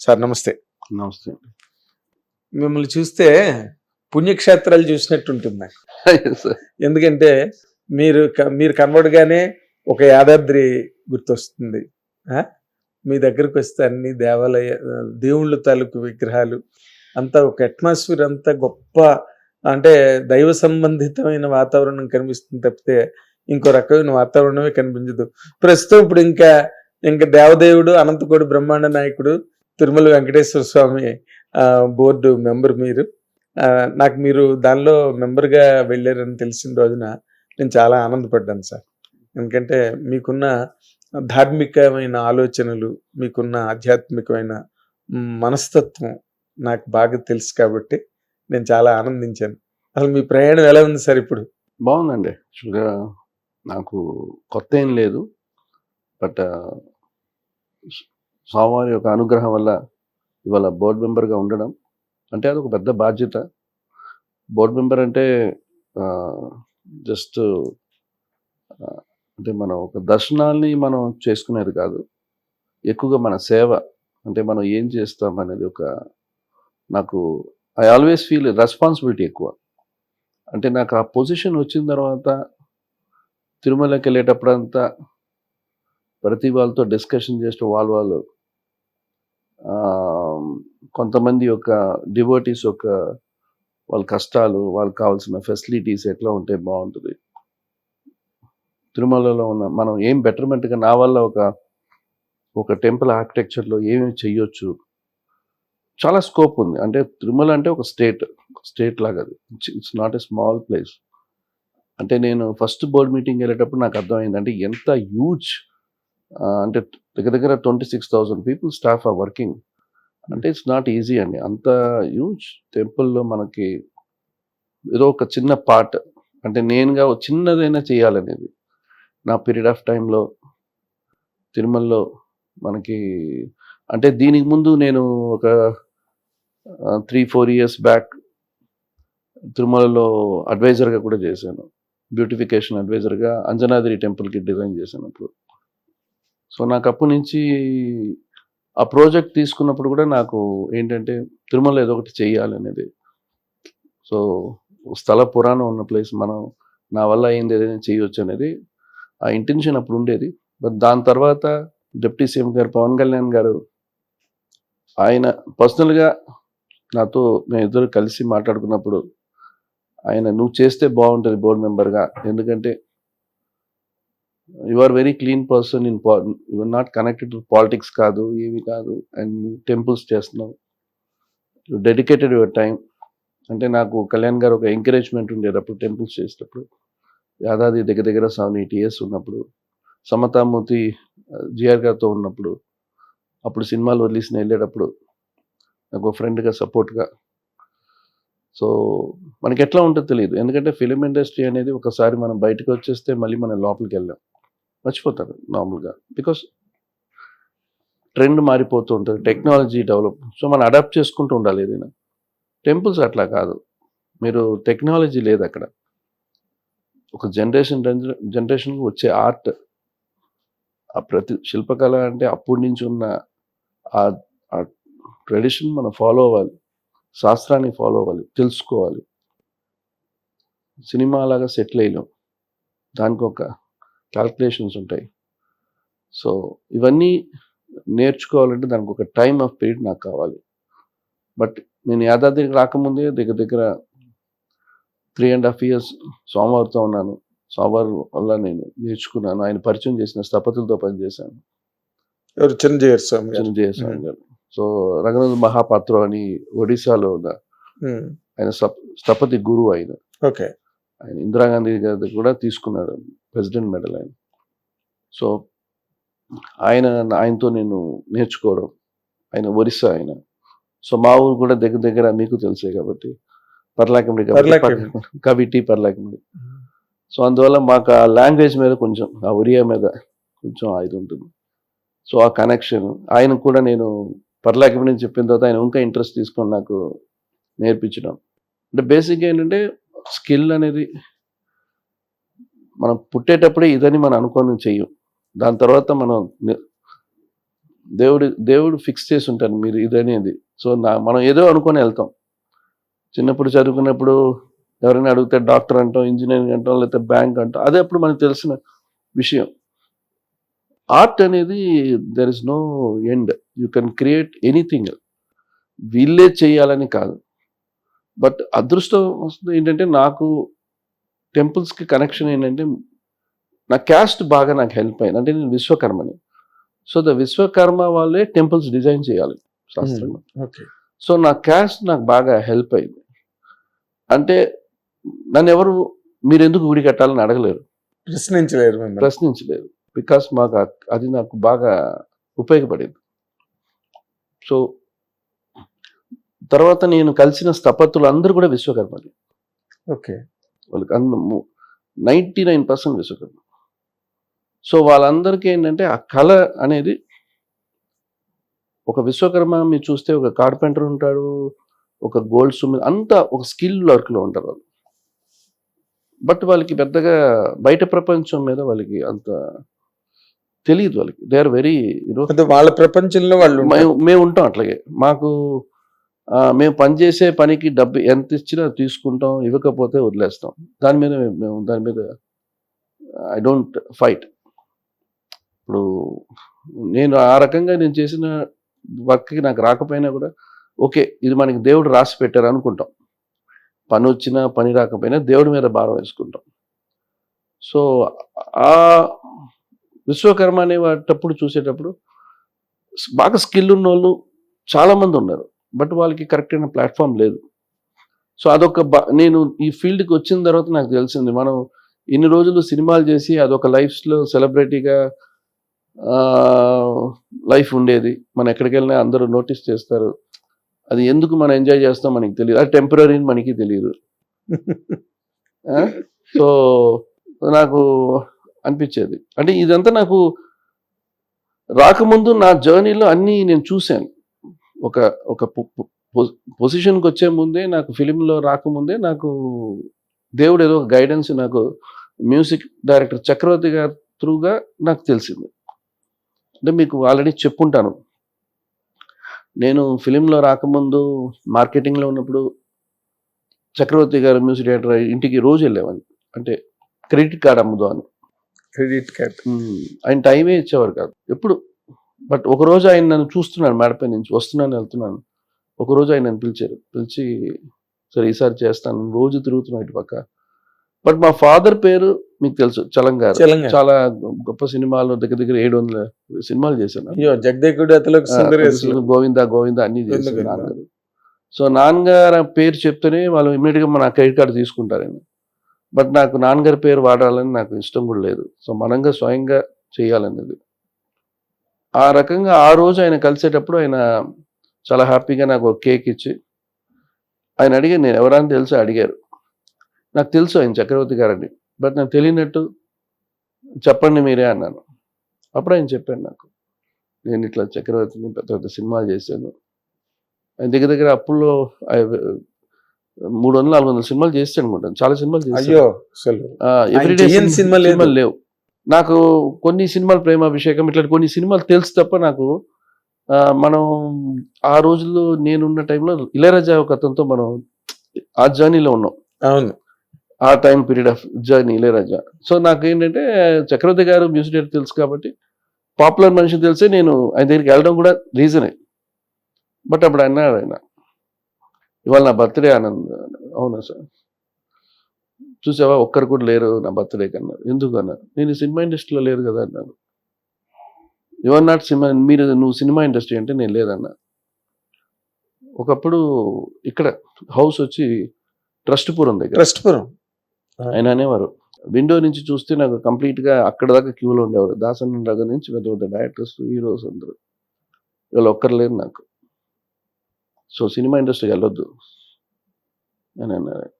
Sir నమస్తే. నమస్తే. మిమ్మల్ని చూస్తే పుణ్యక్షేత్రాలు చూసినట్టు ఉంటుంది ఎందుకంటే మీరు మీరు కనబడగానే ఒక యాదాద్రి గుర్తొస్తుంది? మీ దగ్గరకు వస్తే అన్ని దేవాలయ దేవుళ్ళ తాలూకు విగ్రహాలు అంతా ఒక అట్మాస్ఫియర్ అంతా గొప్ప అంటే దైవ సంబంధితమైన వాతావరణం కనిపిస్తుంది తప్పితే ఇంకో రకమైన వాతావరణమే కనిపించదు. ప్రస్తుతం ఇప్పుడు ఇంకా ఇంకా దేవదేవుడు అనంతకోడి బ్రహ్మాండ నాయకుడు తిరుమల వెంకటేశ్వర స్వామి బోర్డు మెంబర్ మీరు. నాకు మీరు దానిలో మెంబర్గా వెళ్ళారని తెలిసిన రోజున నేను చాలా ఆనందపడ్డాను సార్. ఎందుకంటే మీకున్న ధార్మికమైన ఆలోచనలు మీకున్న ఆధ్యాత్మికమైన మనస్తత్వం నాకు బాగా తెలుసు కాబట్టి నేను చాలా ఆనందించాను. అసలు మీ ప్రయాణం ఎలా ఉంది సార్ ఇప్పుడు? బాగుందండి. యాక్చువల్గా నాకు కొత్త ఏం లేదు. బట్ స్వామివారి యొక్క అనుగ్రహం వల్ల ఇవాళ బోర్డు మెంబర్గా ఉండడం అంటే అది ఒక పెద్ద బాధ్యత. బోర్డు మెంబర్ అంటే జస్ట్ అంటే మనం ఒక దర్శనాల్ని మనం చేసుకునేది కాదు. ఎక్కువగా మన సేవ అంటే మనం ఏం చేస్తాం అనేది ఒక నాకు ఐ ఆల్వేస్ ఫీల్ రెస్పాన్సిబిలిటీ ఎక్కువ. అంటే నాకు ఆ పొజిషన్ వచ్చిన తర్వాత తిరుమలకి వెళ్ళేటప్పుడంతా ప్రతి వాళ్ళతో డిస్కషన్ చేస్తూ వాళ్ళు వాళ్ళు కొంతమంది యొక్క డివోటీస్ యొక్క వాళ్ళ కష్టాలు వాళ్ళకి కావాల్సిన ఫెసిలిటీస్ ఎట్లా ఉంటే బాగుంటుంది. తిరుమలలో ఉన్న మనం ఏం బెటర్మెంట్గా నా వల్ల ఒక ఒక టెంపుల్ ఆర్కిటెక్చర్లో ఏమేమి చేయొచ్చు చాలా స్కోప్ ఉంది. అంటే తిరుమల అంటే ఒక స్టేట్ స్టేట్ లాగా అది. It's not a small place. అంటే నేను ఫస్ట్ బోర్డ్ మీటింగ్ వెళ్ళేటప్పుడు నాకు అర్థమైంది. అంటే ఎంత హ్యూజ్ అంటే దగ్గర దగ్గర twenty six thousand people staff are working అంటే ఇట్స్ నాట్ ఈజీ అండి. అంత హ్యూజ్ టెంపుల్లో మనకి ఏదో ఒక చిన్న పార్ట్ అంటే నేనుగా చిన్నదైనా చేయాలనేది. నా పీరియడ్ ఆఫ్ టైంలో తిరుమలలో మనకి అంటే దీనికి ముందు నేను ఒక త్రీ ఫోర్ ఇయర్స్ బ్యాక్ తిరుమలలో అడ్వైజర్గా కూడా చేశాను. బ్యూటిఫికేషన్ అడ్వైజర్గా అంజనాద్రి టెంపుల్కి డిజైన్ చేశాను అప్పుడు. సో నాకు అప్పటి నుంచి ఆ ప్రాజెక్ట్ తీసుకున్నప్పుడు కూడా నాకు ఏంటంటే తిరుమల ఏదో ఒకటి చెయ్యాలనేది సో స్థల పురాణం ఉన్న ప్లేస్ మనం నా వల్ల అయింది ఏదైనా చేయొచ్చు అనేది ఆ ఇంటెన్షన్ అప్పుడు ఉండేది. బట్ దాని తర్వాత డిప్యూటీ సీఎం గారు పవన్ కళ్యాణ్ గారు ఆయన పర్సనల్గా నాతో మేము ఇద్దరు కలిసి మాట్లాడుకున్నప్పుడు ఆయన నువ్వు చేస్తే బాగుంటుంది బోర్డు మెంబర్గా. ఎందుకంటే you are very clean person in you are not connected to politics కాదు ఏమి కాదు అండ్ టెంపుల్స్ చేస్తున్నావు. డెడికేటెడ్ యువర్ టైం అంటే నాకు కళ్యాణ్ గారు ఒక ఎంకరేజ్మెంట్ ఉండేది అప్పుడు టెంపుల్స్ చేసేటప్పుడు యాదాది దగ్గర దగ్గర సెవెన్ ఎయిట్ ఇయర్స్ ఉన్నప్పుడు సమతామూర్తి జిఆర్ గారితో ఉన్నప్పుడు అప్పుడు సినిమాలు వదిలేసిన వెళ్ళేటప్పుడు నాకు ఒక ఫ్రెండ్గా సపోర్ట్గా సో మనకి ఎట్లా ఉంటుందో తెలియదు ఎందుకంటే ఫిలిం ఇండస్ట్రీ అనేది ఒకసారి మనం బయటకు వచ్చేస్తే మళ్ళీ మనం లోపలికి వెళ్ళాం మర్చిపోతారు నార్మల్గా. బికాస్ ట్రెండ్ మారిపోతూ ఉంటుంది టెక్నాలజీ డెవలప్. సో మనం అడాప్ట్ చేసుకుంటూ ఉండాలి ఏదైనా. టెంపుల్స్ అట్లా కాదు. మీరు టెక్నాలజీ లేదు అక్కడ. ఒక జనరేషన్ జనరేషన్కి వచ్చే ఆర్ట్ ఆ ప్రతి శిల్పకళ అంటే అప్పటి నుంచి ఉన్న ఆ ట్రెడిషన్ మనం ఫాలో అవ్వాలి. శాస్త్రాన్ని ఫాలో అవ్వాలి తెలుసుకోవాలి. సినిమా లాగా సెటిల్ అయ్యాం. దానికి ఒక క్యాల్కులేషన్స్ ఉంటాయి. సో ఇవన్నీ నేర్చుకోవాలంటే దానికి ఒక టైం ఆఫ్ పీరియడ్ నాకు కావాలి. బట్ నేను యాదాద్రికి రాకముందే దగ్గర దగ్గర త్రీ అండ్ హాఫ్ ఇయర్స్ సోమవారితో ఉన్నాను. సోమవారం వల్ల నేను నేర్చుకున్నాను. ఆయన పరిచయం చేసిన స్థపతులతో పనిచేశాను. ఎవరు? చిరంజీవి స్వామి చిరంజీవి స్వామి గారు. సో రంగనాథ్ మహాపాత్ర అని ఒడిశాలో ఉన్న ఆయన స్థప- స్థపతి గురువు ఆయన. ఓకే. ఆయన ఇందిరాగాంధీ గారి కూడా తీసుకున్నాడు. ప్రెసిడెంట్ మెడల్ ఆయన. సో ఆయన ఆయనతో నేను నేర్చుకోవడం ఆయన ఒరిస్సా ఆయన. సో మా ఊరు కూడా దగ్గర దగ్గర మీకు తెలిసే కాబట్టి పర్లాకిమిడి. కవిటి పర్లాకిమిడి సో అందువల్ల మాకు ఆ లాంగ్వేజ్ మీద కొంచెం ఆ ఒరియా మీద కొంచెం ఇది ఉంటుంది. సో ఆ కనెక్షన్ ఆయన కూడా నేను పర్లాకిమిడి చెప్పిన తర్వాత ఆయన ఇంకా ఇంట్రెస్ట్ తీసుకొని నాకు నేర్పించడం. అంటే బేసిక్గా ఏంటంటే స్కిల్ అనేది మనం పుట్టేటప్పుడే ఇదని మనం అనుకోని చెయ్యం. దాని తర్వాత మనం దేవుడు దేవుడు ఫిక్స్ చేసి ఉంటాను మీరు ఇది అనేది సో నా మనం ఏదో అనుకొని వెళ్తాం. చిన్నప్పుడు చదువుకున్నప్పుడు ఎవరైనా అడిగితే డాక్టర్ అంటాం ఇంజనీరింగ్ అంటాం లేకపోతే బ్యాంక్ అంటాం అదే అప్పుడు మనకు తెలిసిన విషయం. ఆర్ట్ అనేది there is no end you can create anything వీళ్ళే చేయాలని కాదు. బట్ అదృష్టం వస్తుంది ఏంటంటే నాకు టెంపుల్స్కి కనెక్షన్ ఏంటంటే నా క్యాస్ట్ బాగా నాకు హెల్ప్ అయింది. అంటే నేను విశ్వకర్మని. సో ద విశ్వకర్మ వాళ్ళే టెంపుల్స్ డిజైన్ చేయాలి శాస్త్రంగా ఓకే సో నా క్యాస్ట్ నాకు బాగా హెల్ప్ అయింది. అంటే నన్ను ఎవరు మీరు ఎందుకు గుడి కట్టాలని అడగలేరు. ప్రశ్నించలేరు ప్రశ్నించలేరు. బికాస్ మాకు అది నాకు బాగా ఉపయోగపడింది. సో తర్వాత నేను కలిసిన స్థపతులు అందరూ కూడా విశ్వకర్మలు. ఓకే. వాళ్ళకి అందరూ ninety nine percent Vishwakarma so వాళ్ళందరికీ ఏంటంటే ఆ కళ అనేది ఒక విశ్వకర్మ మీరు చూస్తే ఒక కార్పెంటర్ ఉంటాడు ఒక గోల్డ్ స్మిత్ అంతా ఒక స్కిల్ వర్క్లో ఉంటారు వాళ్ళు. బట్ వాళ్ళకి పెద్దగా బయట ప్రపంచం మీద వాళ్ళకి అంత తెలియదు వాళ్ళకి. దే ఆర్ వెరీ యూనో వాళ్ళ ప్రపంచంలో వాళ్ళు. మేము ఉంటాం అట్లాగే. మాకు మేము పనిచేసే పనికి డబ్బు ఎంత ఇచ్చినా తీసుకుంటాం ఇవ్వకపోతే వదిలేస్తాం. దాని మీద మేము- దాని మీద ఐ డోంట్ ఫైట్ ఇప్పుడు నేను ఆ రకంగా నేను చేసిన వర్క్కి నాకు రాకపోయినా కూడా ఓకే ఇది మనకి దేవుడు రాసి పెట్టారు అనుకుంటాం. పని వచ్చినా పని రాకపోయినా దేవుడి మీద భారం వేసుకుంటాం. సో ఆ విశ్వకర్మ అనేటప్పుడు చూసేటప్పుడు బాగా స్కిల్ ఉన్న వాళ్ళు చాలామంది ఉన్నారు. బట్ వాళ్ళకి కరెక్ట్ అయిన ప్లాట్ఫామ్ లేదు. సో అదొక బ- నేను ఈ ఫీల్డ్కి వచ్చిన తర్వాత నాకు తెలిసింది మనం ఇన్ని రోజులు సినిమాలు చేసి అదొక లైఫ్లో సెలబ్రిటీగా లైఫ్ ఉండేది. మనం ఎక్కడికి వెళ్ళినా అందరూ నోటీస్ చేస్తారు. అది ఎందుకు మనం ఎంజాయ్ చేస్తాం మనకి తెలియదు. అది టెంపరీ మనకి తెలియదు. సో నాకు అనిపించేది. అంటే ఇదంతా నాకు రాకముందు నా జర్నీలో అన్నీ నేను చూశాను. ఒక ఒక పొజిషన్కి వచ్చే ముందే నాకు ఫిలింలో రాకముందే నాకు దేవుడు ఏదో గైడెన్స్ నాకు మ్యూజిక్ డైరెక్టర్ చక్రవర్తి గారి త్రూగా నాకు తెలిసింది. అంటే మీకు ఆల్రెడీ చెప్పుంటాను. నేను ఫిలింలో రాకముందు మార్కెటింగ్లో ఉన్నప్పుడు చక్రవర్తి గారు మ్యూజిక్ డైరెక్టర్ ఇంటికి రోజు వెళ్ళేవాడిని. అంటే క్రెడిట్ కార్డ్ అమ్ముదామని. క్రెడిట్ కార్డ్ ఆయన టైమే ఇచ్చేవారు కాదు. ఎప్పుడు? బట్ ఒక రోజు ఆయన నన్ను చూస్తున్నాను మేడపై నుంచి వస్తున్నాను వెళ్తున్నాను. ఒక రోజు ఆయన నన్ను పిలిచారు. పిలిచి సరే ఈసారి చేస్తాను. రోజు తిరుగుతున్నాను ఇటు పక్క. బట్ మా ఫాదర్ పేరు మీకు తెలుసు చలంగారు. తెలంగాణ చాలా గొప్ప సినిమాలు దగ్గర దగ్గర ఏడు వందల సినిమాలు చేశాను. అయ్యో జగదేకుడు గోవింద గోవింద అన్ని? నాన్నగారు. సో నాన్నగారు పేరు చెప్తేనే వాళ్ళు ఇమ్మీడియట్గా మన క్రెడిట్ కార్డు తీసుకుంటారని బట్ నాకు నాన్నగారి పేరు వాడాలని నాకు ఇష్టం కూడా లేదు. సో మనంగా స్వయంగా చేయాలనేది ఆ రకంగా ఆ రోజు ఆయన కలిసేటప్పుడు ఆయన చాలా హ్యాపీగా నాకు ఒక కేక్ ఇచ్చి ఆయన అడిగారు నేను ఎవరని తెలుసు? అడిగారు. నాకు తెలుసు ఆయన చక్రవర్తి గారని బట్ నాకు తెలియనట్టు చెప్పండి మీరే అన్నాను. అప్పుడు ఆయన చెప్పాను నాకు నేను ఇట్లా చక్రవర్తిని పెద్ద పెద్ద సినిమాలు చేశాను. ఆయన దగ్గర దగ్గర అప్పుల్లో మూడు వందలు నాలుగు వందల సినిమాలు చేస్తాను అనుకుంటాను. చాలా సినిమాలు అయ్యో అసలు ఎవ్రీడే. సినిమాలు లేవు. నాకు కొన్ని సినిమాలు ప్రేమాభిషేకం ఇట్లా కొన్ని సినిమాలు తెలుసు తప్ప నాకు మనం ఆ రోజుల్లో నేనున్న టైంలో ఇళయరాజా ఒక అతనితో మనం ఆ జర్నీలో ఉన్నాం. అవును. ఆ time period of journey Ilaiyaraaja. So నాకు ఏంటంటే చక్రవర్తి గారు మ్యూజిక్ డైరెక్టర్ తెలుసు కాబట్టి పాపులర్ మనిషి తెలిసే నేను ఆయన దగ్గరికి వెళ్ళడం కూడా రీజనే బట్ అప్పుడు అన్నాడు ఆయన ఇవాళ నా బర్త్డే ఆనంద్ అవునా సార్? చూసావా? ఒక్కరు కూడా లేరు నా బర్త్డే కన్నారు ఎందుకు అన్నారు? నేను సినిమా ఇండస్ట్రీలో లేరు కదా అన్నాను యువర్ నాట్ సినిమా మీరు నువ్వు సినిమా ఇండస్ట్రీ అంటే నేను లేదన్నా. ఒకప్పుడు ఇక్కడ హౌస్ వచ్చి ట్రస్ట్పురం దగ్గర. ట్రస్ట్పురం. ఆయన అనేవారు. విండో నుంచి చూస్తే నాకు కంప్లీట్గా అక్కడ దాకా క్యూలో ఉండేవారు. దాసన్ దగ్గర నుంచి పెద్ద పెద్ద డైరెక్టర్స్ హీరోస్ అందరూ. వీళ్ళు ఒక్కరు లేరు నాకు. సో సినిమా ఇండస్ట్రీకి వెళ్ళొద్దు. అని అన్నారు